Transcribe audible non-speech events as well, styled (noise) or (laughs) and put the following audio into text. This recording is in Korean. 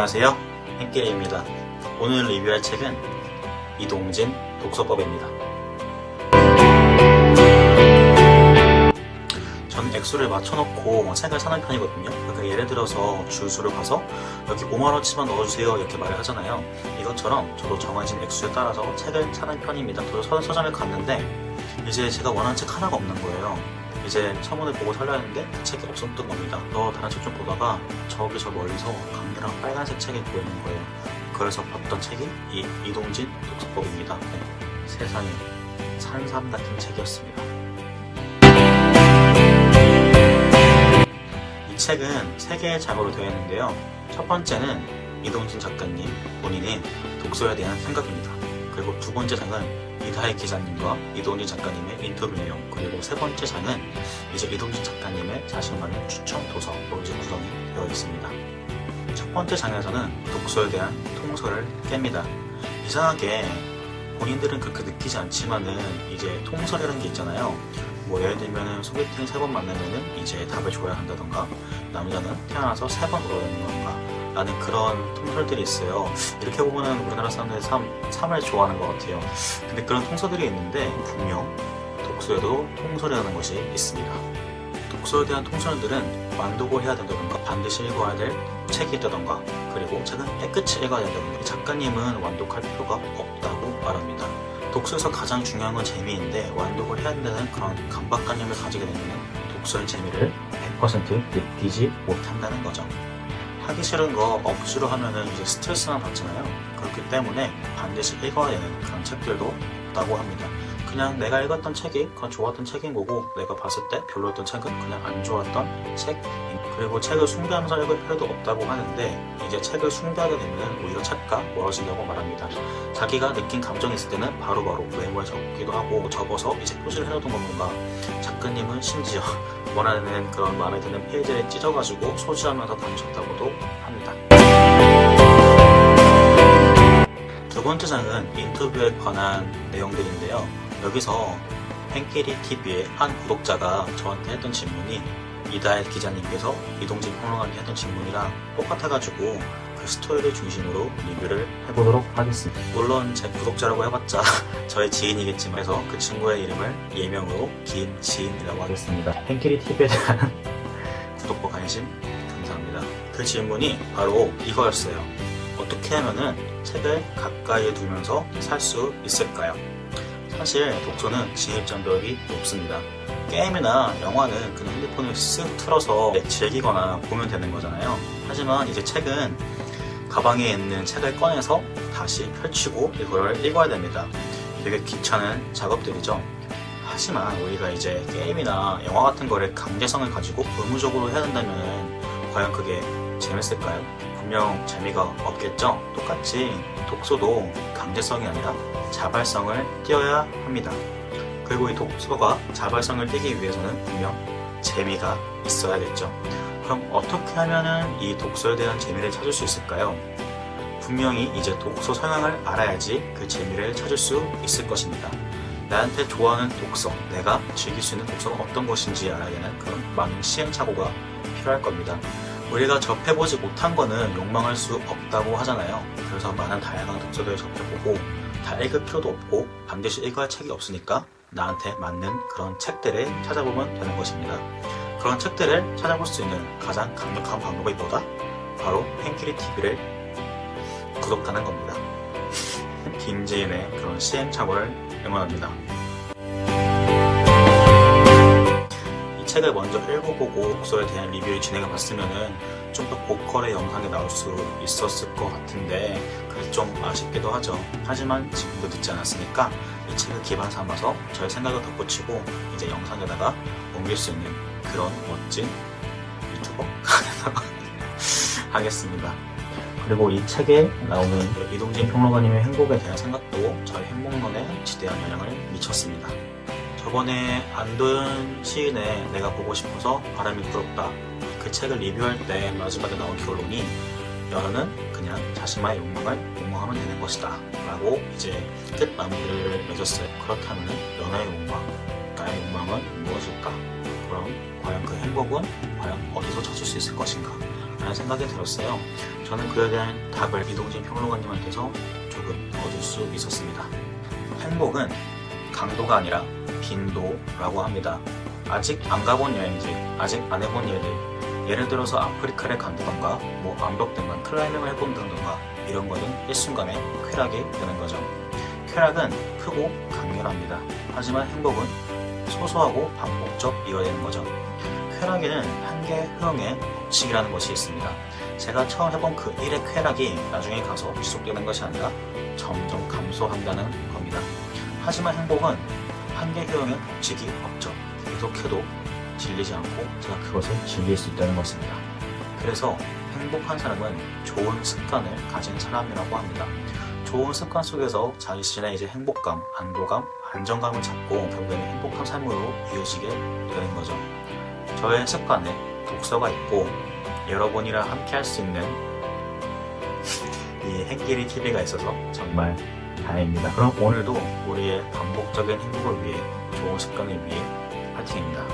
안녕하세요. hen끼리입니다. 오늘 리뷰할 책은 이동진 독서법입니다. 저는 액수를 맞춰놓고 책을 사는 편이거든요. 그러니까 예를 들어서 주유소를 가서 여기 5만원치만 넣어주세요 이렇게 말을 하잖아요. 이것처럼 저도 정해진 액수에 따라서 책을 사는 편입니다. 저도 서- 서점에 갔는데 이제 제가 원하는 책 하나가 없는 거예요. 이제 서문을 보고 살려 했는데 그 책이 없었던 겁니다. 너 다른 책 좀 보다가 저기 저 멀리서 강렬한 빨간색 책이 보이는 거예요. 그래서 봤던 책이 이 이동진 독서법입니다. 네, 세상에 산삼 같은 책이었습니다. 이 책은 세 개의 장으로 되어 있는데요. 첫 번째는 이동진 작가님 본인의 독서에 대한 생각입니다. 그리고 두 번째 장은 이다혜 기자님과 이동진 작가님의 인터뷰 내용 그리고 세 번째 장은 이제 이동진 작가님의 자신만의 추천 도서로 이제 구성이 되어 있습니다. 첫 번째 장에서는 독서에 대한 통설을 깹니다. 이상하게 본인들은 그렇게 느끼지 않지만은 이제 통설이라는 게 있잖아요. 뭐 예를 들면은 소개팅 세 번 만나면은 이제 답을 줘야 한다던가 남자는 태어나서 세 번 울어야 되는 건가 라는 그런 통설들이 있어요. 이렇게 보면은 우리나라 사람들이 참, 참을 좋아하는 것 같아요. 근데 그런 통설들이 있는데 분명 독서에도 통설이라는 것이 있습니다. 독서에 대한 통설들은 완독을 해야 된다던가 반드시 읽어야 될 책이 있다던가 그리고 책은 깨끗이 읽어야 된다던가 작가님은 완독할 필요가 없다고 말합니다. 독서에서 가장 중요한 건 재미인데 완독을 해야 된다는 그런 강박관념을 가지게 되면 독서의 재미를 100% 느끼지 못한다는 거죠. 하기 싫은 거 억지로 하면은 이제 스트레스만 받잖아요. 그렇기 때문에 반드시 읽어야 되는 그런 책들도 있다고 합니다. 그냥 내가 읽었던 책이 그건 좋았던 책인 거고 내가 봤을 때 별로였던 책은 그냥 안 좋았던 책 그리고 책을 숭배하면서 읽을 필요도 없다고 하는데 이제 책을 숭배하게 되면 오히려 책과 멀어진다고 말합니다. 자기가 느낀 감정이 있을 때는 바로바로 메모에 적기도 하고 적어서 이제 표시를 해놓던 건가 작가님은 심지어 (laughs) 원하는 그런 마음에 드는 페이지를 찢어가지고 소지하면서 다니셨다고도 합니다. 두 번째 장은 인터뷰에 관한 내용들인데요. 여기서 팬끼리 TV의 한 구독자가 저한테 했던 질문이 이다혜 기자님께서 이동진 평론가님께 했던 질문이랑 똑같아가지고 그 스토리를 중심으로 리뷰를 해보도록 하겠습니다. 물론 제 구독자라고 해봤자 (laughs) 저의 지인이겠지만 그래서 그 친구의 이름을 예명으로 김지인이라고 하겠습니다. 팬끼리 TV에 대한 (laughs) 구독과 관심 감사합니다. 그 질문이 바로 이거였어요. 어떻게 하면은 책을 가까이에 두면서 살 수 있을까요? 사실 독서는 진입장벽이 높습니다. 게임이나 영화는 그냥 핸드폰을 쓱 틀어서 즐기거나 보면 되는 거잖아요. 하지만 이제 책은 가방에 있는 책을 꺼내서 다시 펼치고 이걸 읽어야 됩니다. 되게 귀찮은 작업들이죠. 하지만 우리가 이제 게임이나 영화 같은 거를 강제성을 가지고 의무적으로 해야 된다면 과연 그게 재밌을까요? 분명 재미가 없겠죠? 똑같이 독서도 강제성이 아니라 자발성을 띄어야 합니다. 그리고 이 독서가 자발성을 띄기 위해서는 분명 재미가 있어야겠죠. 그럼 어떻게 하면은 이 독서에 대한 재미를 찾을 수 있을까요? 분명히 이제 독서 성향을 알아야지 그 재미를 찾을 수 있을 것입니다. 나한테 좋아하는 독서, 내가 즐길 수 있는 독서가 어떤 것인지 알아야 되는 그런 많은 시행착오가 필요할 겁니다. 우리가 접해보지 못한 거는 욕망할 수 없다고 하잖아요. 그래서 많은 다양한 독서들을 접해보고 다 읽을 필요도 없고 반드시 읽어야 할 책이 없으니까 나한테 맞는 그런 책들을 찾아보면 되는 것입니다. 그런 책들을 찾아볼 수 있는 가장 강력한 방법이 뭐다? 바로 팬키리 TV를 구독하는 겁니다. (laughs) 김지인의 그런 시행착오를 응원합니다. 이 책을 먼저 읽어보고 독서에 대한 리뷰를 진행해 봤으면은 좀더 고퀄의 영상이 나올 수 있었을 것 같은데 그게 좀 아쉽기도 하죠. 하지만 지금도 늦지 않았으니까 이 책을 기반 삼아서 저의 생각을 덧붙이고 이제 영상에다가 옮길 수 있는 그런 멋진 유튜버 (laughs) 하겠습니다. 그리고 이 책에 나오는 이동진 평론가님의 행복에 대한 생각도 저의 행복론에 지대한 영향을 미쳤습니다. 저번에 안도현 시인의 내가 보고 싶어서 바람이 불었다 그 책을 리뷰할 때 마지막에 나온 결론이 연애는 그냥 자신만의 욕망을 욕망하면 되는 것이다 라고 이제 끝 마무리를 맺었어요 그렇다면 연애의 욕망 나의 욕망은 무엇일까 그럼 과연 그 행복은 과연 어디서 찾을 수 있을 것인가 라는 생각이 들었어요. 저는 그에 대한 답을 이동진 평론가님한테서 조금 얻을 수 있었습니다. 행복은 강도가 아니라 빈도라고 합니다. 아직 안 가본 여행지, 아직 안 해본 일들, 예를 들어서 아프리카를 간다던가, 뭐 암벽 등반, 클라이밍을 해본다던가, 이런 거는 일순간에 쾌락이 되는 거죠. 쾌락은 크고 강렬합니다. 하지만 행복은 소소하고 반복적 이어야 되는 거죠. 쾌락에는 한계 흐응의 법칙이라는 것이 있습니다. 제가 처음 해본 그 일의 쾌락이 나중에 가서 지속되는 것이 아니라 점점 감소한다는 겁니다. 하지만 행복은 한계 효용의 법칙이 없죠. 계속해도 질리지 않고 제가 그것을 즐길 수 있다는 것입니다. 그래서 행복한 사람은 좋은 습관을 가진 사람이라고 합니다. 좋은 습관 속에서 자기 자신의 이제 행복감, 안도감, 안정감을 찾고 결국에는 행복한 삶으로 이어지게 되는 거죠. 저의 습관에 독서가 있고 여러분이랑 함께 할 수 있는 이 행길이 TV가 있어서 정말 다행입니다. 그럼 오늘도 우리의 반복적인 행복을 위해 좋은 습관을 위해 파이팅입니다.